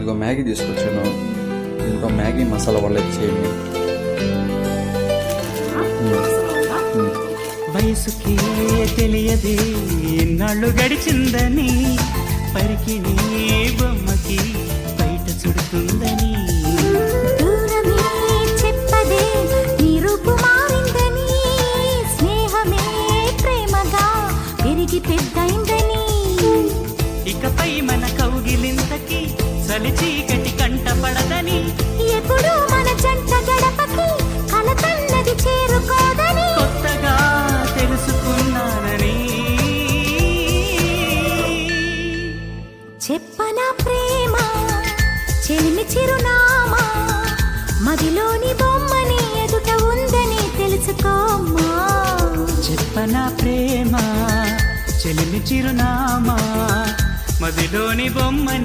ఇదిగో మ్యాగీ తీసుకొచ్చాను. దీంట్లో మ్యాగీ మసాలా వల్ల చేయండి. వయసుకే తెలియదే ఎన్నాళ్ళు గడిచిందని పరికిణి బొమ్మకి బయట చుడుతుందని. దూరమే చెప్పదే నీ రూపు మారిందని స్నేహమే ప్రేమగా పెరిగి పెద్దయిందని. ఇకపై మన కౌగిలింతకి చెప్పనా ప్రేమ? చెలిమి చిరునామా? మదిలోని బొమ్మని ఎదుట ఉందని తెలుసుకోమ్మా. చెప్పన ప్రేమ? చెలిమి చిరునామా? మదిలోని బొమ్మని